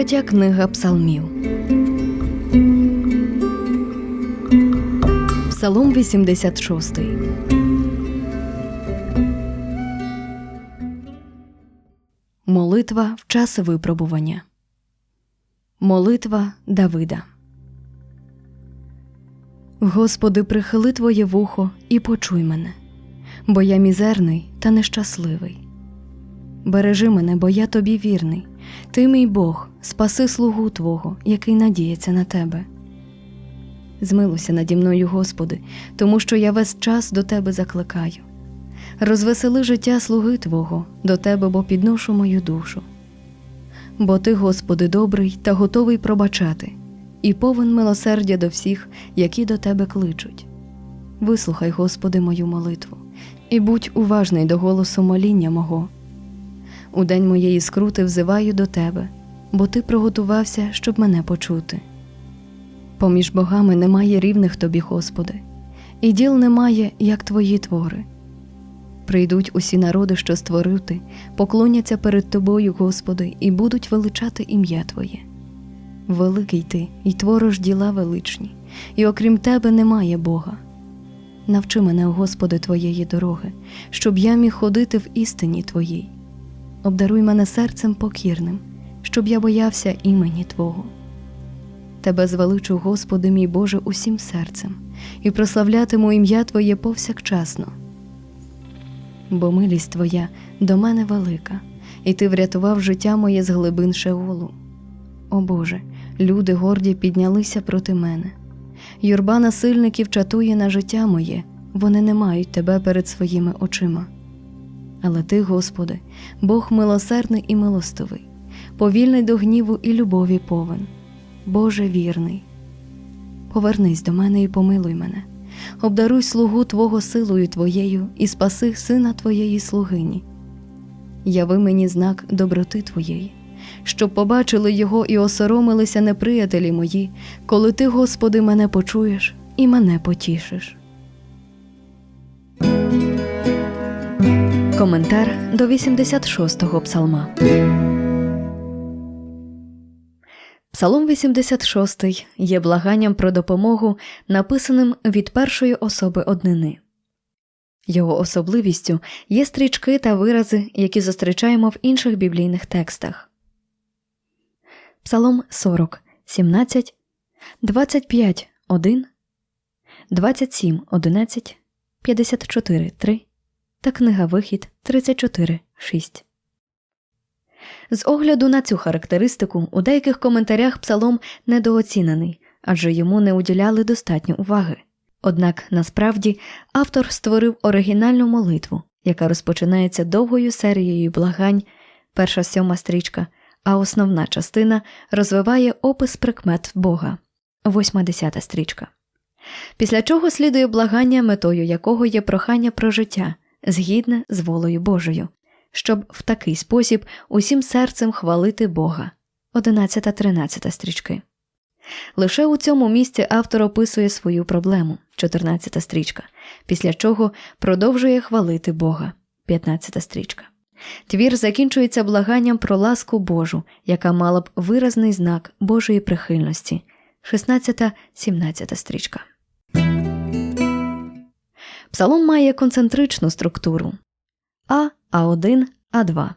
Третя книга Псалмів. Псалом 86. Молитва в час випробування. Молитва Давида. Господи, прихили Твоє вухо і почуй мене, бо я мізерний та нещасливий. Бережи мене, бо я тобі вірний. Ти, мій Бог, спаси слугу Твого, який надіється на тебе. Змилуйся наді мною, Господи, тому що я весь час до Тебе закликаю. Розвесели життя слуги Твого до Тебе, бо підношу мою душу. Бо Ти, Господи, добрий та готовий пробачати, і повен милосердя до всіх, які до Тебе кличуть. Вислухай, Господи, мою молитву, і будь уважний до голосу моління мого. У день моєї скрути взиваю до тебе, бо ти приготувався, щоб мене почути. Поміж богами немає рівних тобі, Господи, і діл немає, як твої твори. Прийдуть усі народи, що створив ти, поклоняться перед тобою, Господи, і будуть величати ім'я Твоє. Великий ти, і твориш діла величні, і окрім тебе немає Бога. Навчи мене, Господи, Твоєї дороги, щоб я міг ходити в істині Твоїй обдаруй мене серцем покірним, щоб я боявся імені Твого. Тебе звеличу, Господи, мій Боже, усім серцем, і прославлятиму ім'я Твоє повсякчасно. Бо милість Твоя до мене велика, і Ти врятував життя моє з глибин Шеолу. О Боже, люди горді піднялися проти мене. Юрба насильників чатує на життя моє, вони не мають Тебе перед своїми очима. Але ти, Господи, Бог милосердний і милостивий, повільний до гніву і любові повен, Боже вірний. Повернись до мене і помилуй мене, обдаруй слугу Твого силою Твоєю і спаси сина Твоєї слугині. Яви мені знак доброти Твоєї, щоб побачили його і осоромилися неприятелі мої, коли Ти, Господи, мене почуєш і мене потішиш. Коментар до 86-го псалма. Псалом 86 є благанням про допомогу, написаним від першої особи однини. Його особливістю є стрічки та вирази, які зустрічаємо в інших біблійних текстах. Псалом 40, 17, 25, 1, 27, 11, 54, 3 та книга Вихід 34.6. З огляду на цю характеристику у деяких коментарях псалом недооцінений, адже йому не уділяли достатньо уваги. Однак насправді автор створив оригінальну молитву, яка розпочинається довгою серією благань, перша сьома стрічка, а основна частина розвиває опис прикмет Бога, восьма десята стрічка. Після чого слідує благання, метою якого є прохання про життя згідне з волею Божою, щоб в такий спосіб усім серцем хвалити Бога. 11-13 стрічки. Лише у цьому місці автор описує свою проблему 14 стрічка, після чого продовжує хвалити Бога 15 стрічка. Твір закінчується благанням про ласку Божу, яка мала б виразний знак Божої прихильності 16-17 стрічка. Псалом має концентричну структуру. А А1, А2,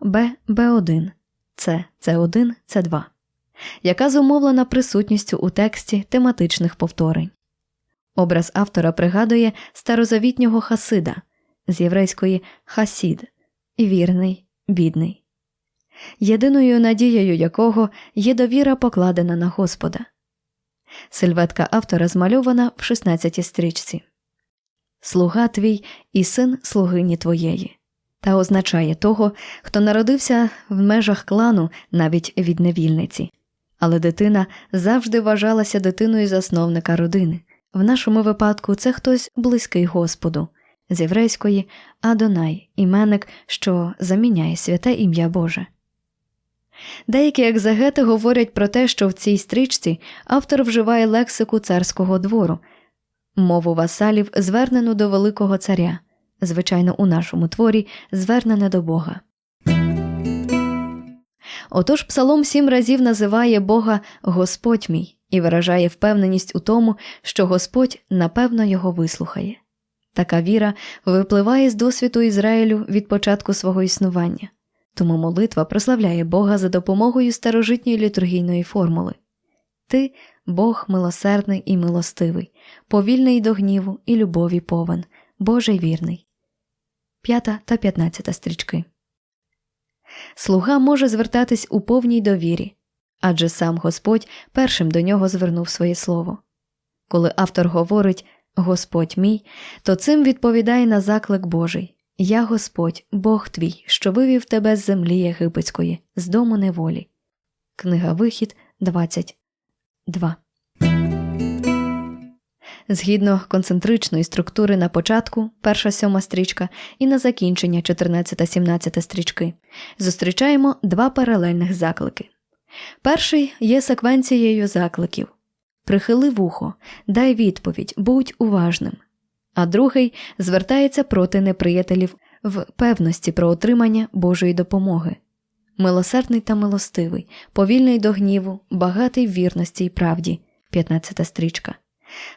Б Б1, С С1, С2, яка зумовлена присутністю у тексті тематичних повторень. Образ автора пригадує старозавітнього Хасида з єврейської хасід вірний, бідний, єдиною надією якого є довіра покладена на Господа. Сильветка автора змальована в 16 стрічці слуга твій і син слугині твоєї, та означає того, хто народився в межах клану навіть від невільниці. Але дитина завжди вважалася дитиною засновника родини. В нашому випадку це хтось близький Господу, з єврейської Адонай, іменник, що заміняє святе ім'я Боже. Деякі екзегети говорять про те, що в цій стрічці автор вживає лексику царського двору, мову васалів, звернену до Великого Царя, звичайно, у нашому творі звернене до Бога. Отож Псалом сім разів називає Бога Господь мій і виражає впевненість у тому, що Господь напевно його вислухає. Така віра випливає з досвіду Ізраїлю від початку свого існування, тому молитва прославляє Бога за допомогою старожитньої літургійної формули. Ти Бог милосердний і милостивий, повільний до гніву і любові повен, Божий вірний. П'ята та п'ятнадцята стрічки. Слуга може звертатись у повній довірі, адже сам Господь першим до нього звернув своє слово. Коли автор говорить Господь мій, то цим відповідає на заклик Божий Я Господь, Бог твій, що вивів тебе з землі єгипетської, з дому неволі. Книга Вихід 22 Згідно концентричної структури на початку, перша сьома стрічка, і на закінчення 14-17 стрічки, зустрічаємо два паралельних заклики. Перший є секвенцією закликів Прихили вухо, дай відповідь, будь уважним. А другий звертається проти неприятелів в певності про отримання Божої допомоги. Милосердний та милостивий, повільний до гніву, багатий в вірності й правді. 15 стрічка.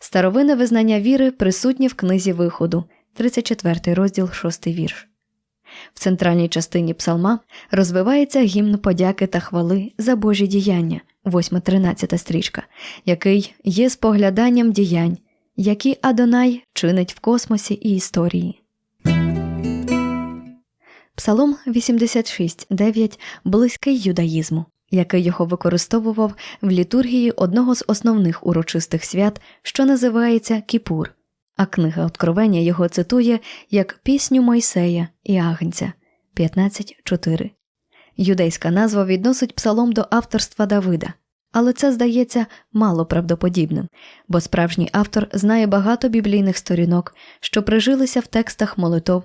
Старовинне визнання віри присутнє в книзі виходу, 34 розділ, 6 вірш. В центральній частині псалма розвивається гімн подяки та хвали за Божі діяння, 8-13 стрічка, який є спогляданням діянь, які Адонай чинить в космосі і історії. Псалом 86.9 близький юдаїзму, який його використовував в літургії одного з основних урочистих свят, що називається Кіпур, а книга Откровення його цитує як пісню Мойсея і Агнця 15.4. Юдейська назва відносить псалом до авторства Давида, але це здається мало правдоподібним, бо справжній автор знає багато біблійних сторінок, що прижилися в текстах молитов